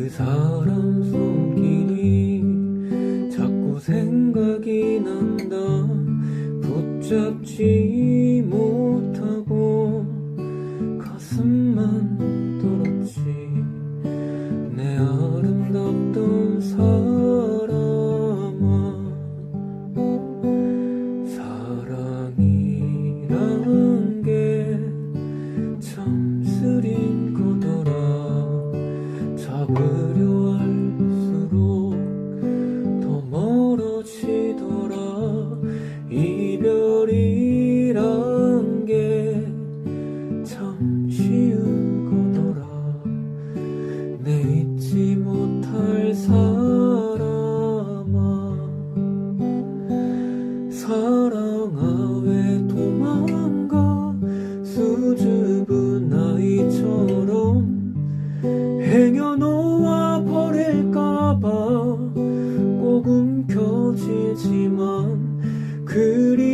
그 사람 손길이 자꾸 생각이 난다 붙잡지 못하고 가슴만 떨었지 내 아. 할수록 더 멀어지더라. 이별이란 게 참 쉬운 거더라. 내 잊지 못할 사람아 사랑아 왜 도망가. 수줍 지만 그리